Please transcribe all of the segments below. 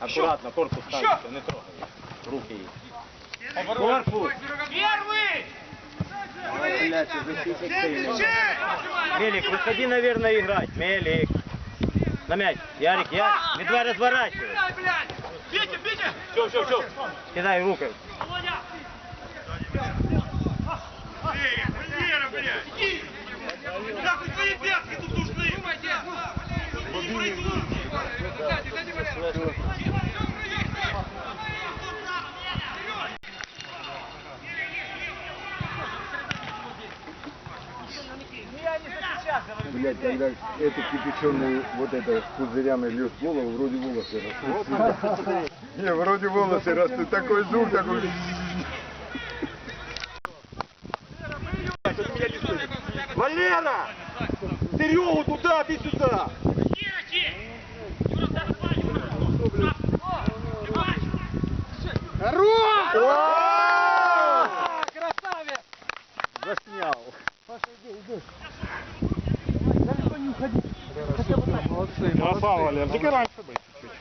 Аккуратно, корпус ставится, не трогай. Руки її. Корпус. Первый! Мелик, выходи, наверное, играть. Мелик. На мяч. Ярик, Ярик. Медведь разворачивай. Блядь, блядь! Бейте, бейте! Все, все, все! Кидай рукой. Володя! Валера, блядь! Иди! Нахуй твои пятки тут нужны! Думайте! Не придурки! Блять, когда эту кипяченую вот это пузырями льешь в голову, вроде волосы растут. Не, вроде волосы растут. Такой звук, такой... Валера! Серегу туда, ты сюда! Молодцы, Красава, Валер. Только раньше бы.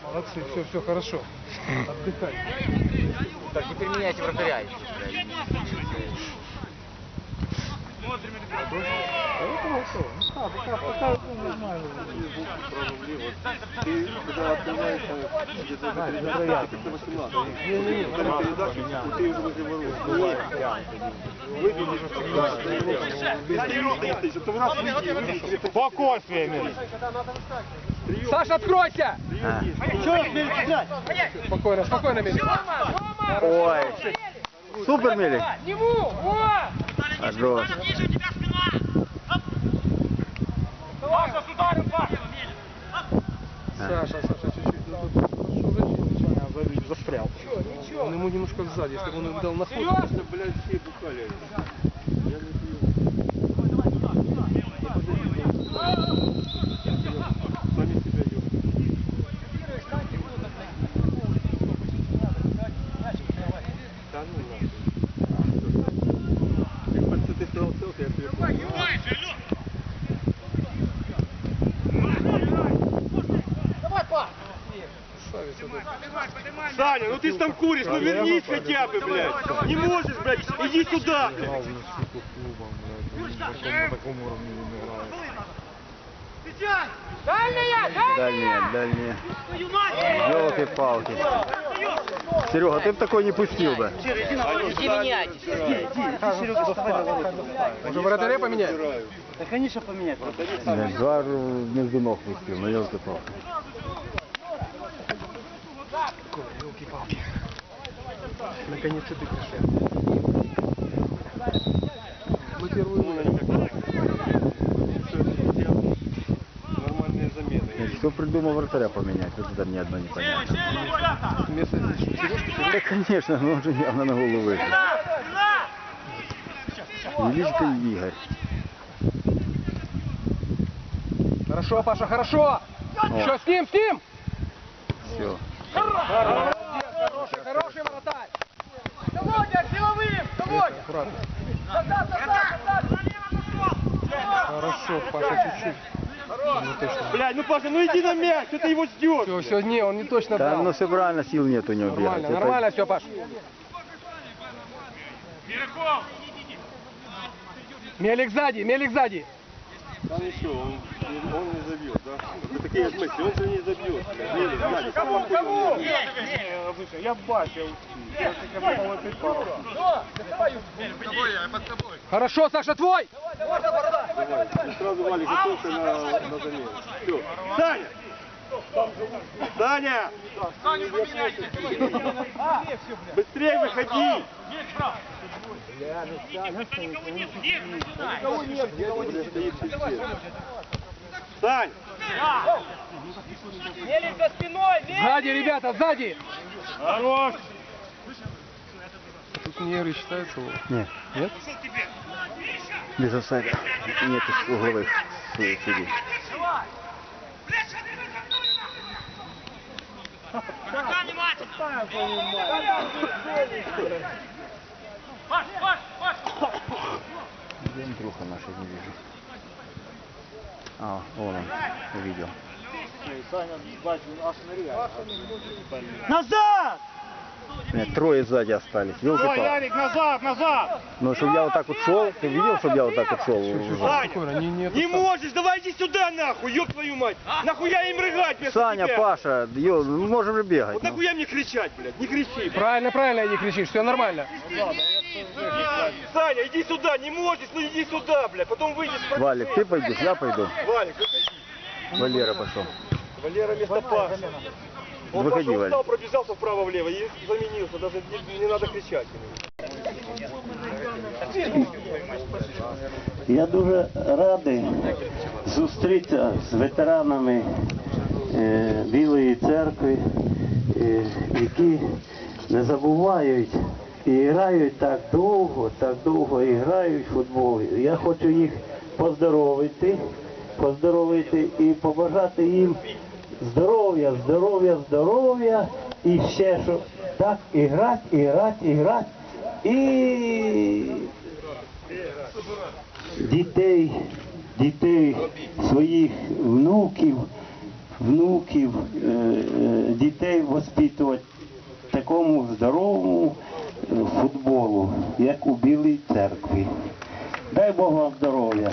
молодцы, все, все хорошо. Отдыхай. Так, теперь меняйте вратаря. Ты когда открываешься где-то за передачу, ты 18. Когда передачу, ты уже возле ворот. Спокойствие, Мелик. Саша, откройся! Спокойно, спокойно, Митя. Ой. Супер, Мелик. Нему! О! Хорош. Паша, с ударом! Саша, Саша, чуть-чуть. Ну? Застрял. Он ему немножко сзади, если бы он дал на ход. Конечно, блядь, все бухали. Я не пью. Сами себя ебут. Да ну нахуй. Как бы ты стал селфи, я тебе Красавец этот. Саня, ну ты там куришь, ну вернись хотя бы, блядь. Не можешь, блядь, иди сюда, блядь. Дальняя! Дальние, дальние. Твою мать! Елки-палки. Серега, ты бы такой не пустил бы. Иди менять! Уже вратаря поменять? Блядь, Жар между ног пустил, ну елки-палки. Елки-палки. Наконец-то ты пришел. Мы первую Нормальные замены. Кто придумал вратаря поменять? Вот это мне одно не понятно. вместо Да, конечно, но он же явно на голову вышел. Величко Игорь. Хорошо, Паша, хорошо! Еще с ним, с ним! Все. Молодец, Аккуратно. Назад! Хорошо, Паша, чуть-чуть. Блядь, ну Паша, ну иди на мяч, что ты его ждешь? Все, все, не, он не точно Да, дал. ну все правильно, сил нет у него бегать. Нормально, Это- нормально все, Паш. Мелик сзади, Мелик сзади. Там ничего, он, он не забьет, да? Вот такие вот мысли, он же не забьет. блядь. Еле сзади, кому, кому? Я бачив. Хорошо, Саша, твой! И сразу Валик готовься на, на замену. Все. Саня! Саня! Быстрее выходи! Блядь, стоит пиздец. Сань! Мелик за спиной! Сзади, ребята, сзади! Хорош! Тут нервы считаются. Нет, Нет? без офсайда. Нет угловых су- судей. Внимательно! Паш, Паш, Паш! Где Антруха наша не вижу. А, вон он, увидел. Назад! Нет, трое сзади остались. елки Ой, Ярик, назад, назад! Ну, чтобы я вот так вот шел, ты видел, чтобы я вот так вот шел? Саня, не можешь, давай иди сюда нахуй, ёб твою мать! Нахуя им рыгать вместо Саня, тебя? Паша, ё, мы можем же бегать. Вот ну. нахуя мне кричать, блядь, не кричи. блядь. Правильно, правильно не кричишь, все нормально. Саня, иди сюда, не можешь, ну иди сюда, блядь, потом выйдешь. Валик, ты пойдешь, я пойду. Валик, выходи. Валера пошел. Валера вместо Паши. Он Выходи, пошел, встал, пробежался вправо-влево и заменился, даже не, не надо кричать. Я дуже радий зустрітися з ветеранами е, Білої церкви, е, які не забувають і грають так довго, так довго і грають в футбол. Я хочу їх поздоровити, поздоровити і побажати їм здоров'я, здоров'я, здоров'я і ще що так і грати, і грати, і грати. І дітей, дітей своїх внуків, внуків, е, е, дітей воспитувати такому здоровому е, футболу, як у Білій церкві. Дай Бог вам здоров'я.